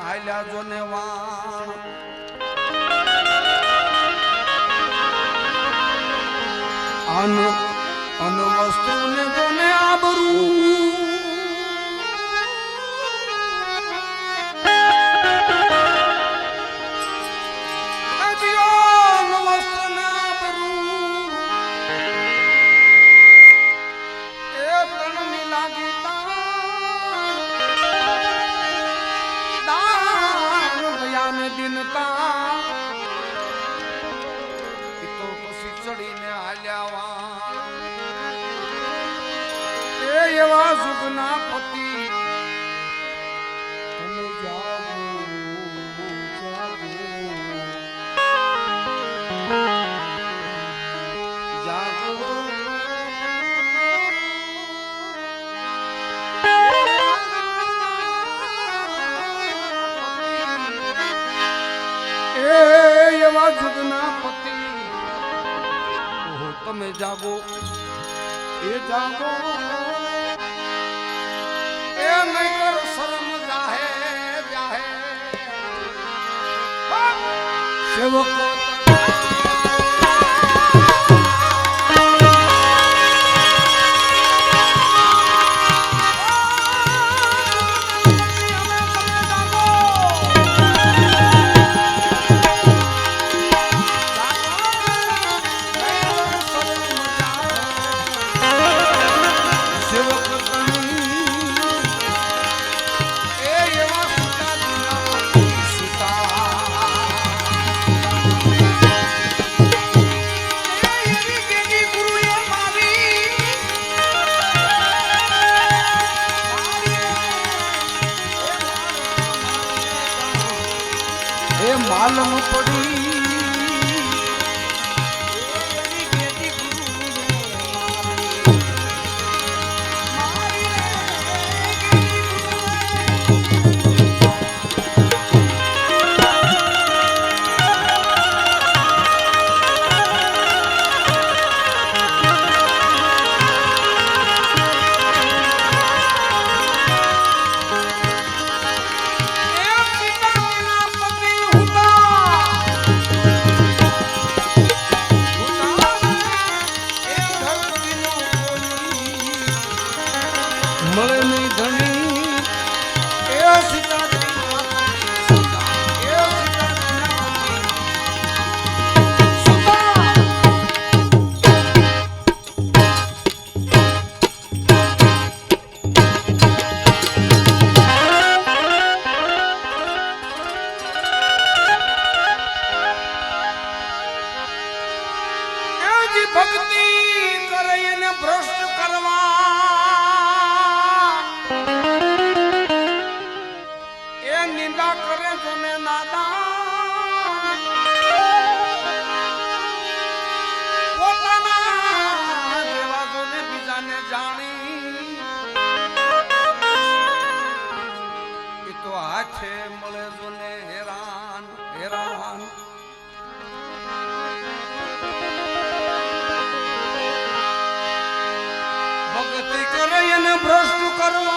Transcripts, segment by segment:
હાલ્યા જો ને વાણ. અન અન વસ્તુ ને સેનાપતિ. તમે જાગો. જાગો. એવા તમે જાગો. એ જાગો. શિવકો હે માલમ પડી. ভ্রষ্ট করো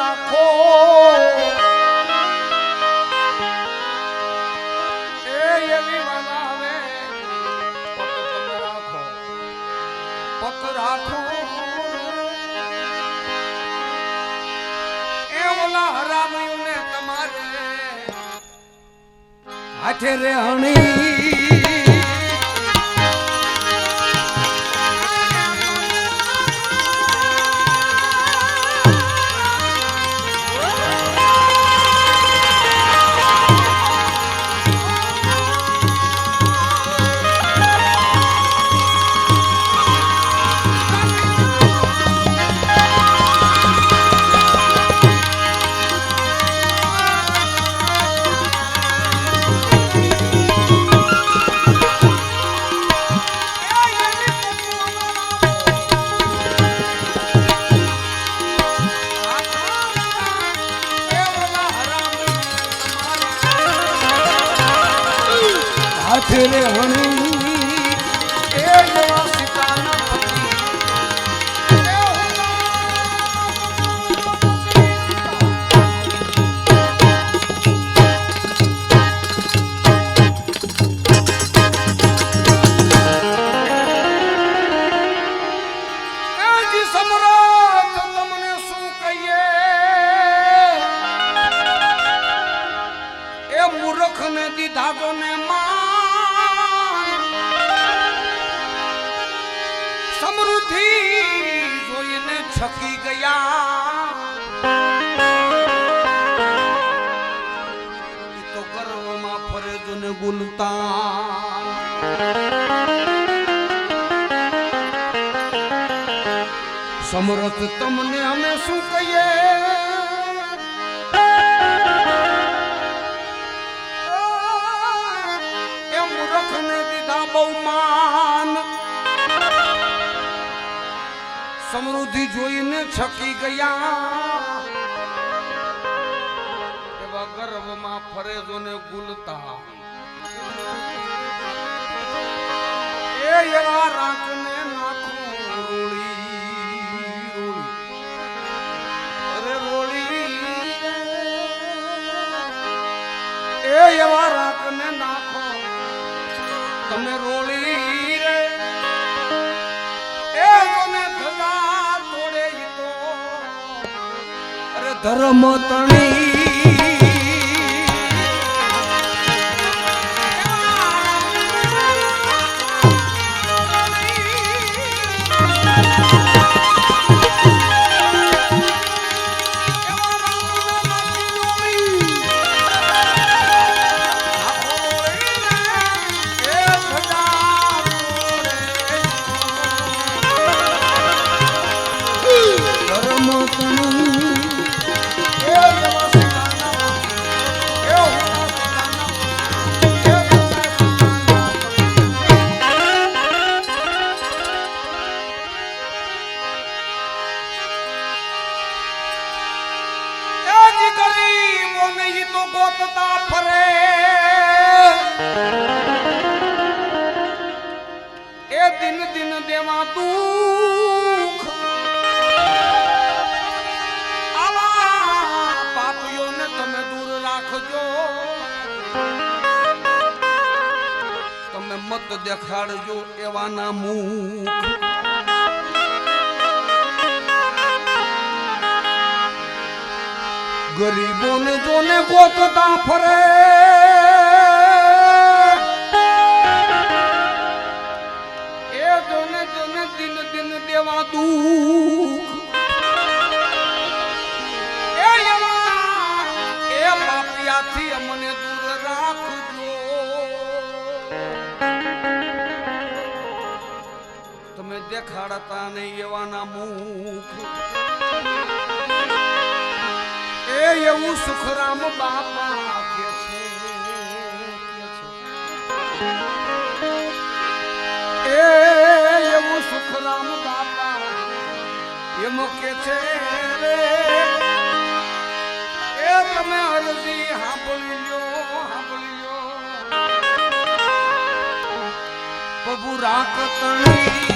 રાખો રાખો એ ઓલા હરામયુંને તમારે હાથે રે હણી હાથ રે સમરથ તમને અમે શું કહીએ એ મૂર્ખને દીધા બહુ માન સમૃદ્ધિ જોઈને છકી ગયા એવા ગર્વમાં ફરે જો ને ગુલતા એવા રાખને નાખું તમે રોળી એ તમે ધજા અરે ધર્મ તણી રાખજો તમે મત દેખાડજો એવાના મુખ. ગરીબોને જોને ગોતતા ફરે. એ જોને જોને દિન દિન દેવા દુઃખ. પાપિયાથી અમને દૂર રાખજો. તમે દેખાડતા નહીં એવાના મુખ. એ એવું સુખરામ બાપા એવું સુખરામ બાપા એમ કે છે રે. રાખતણી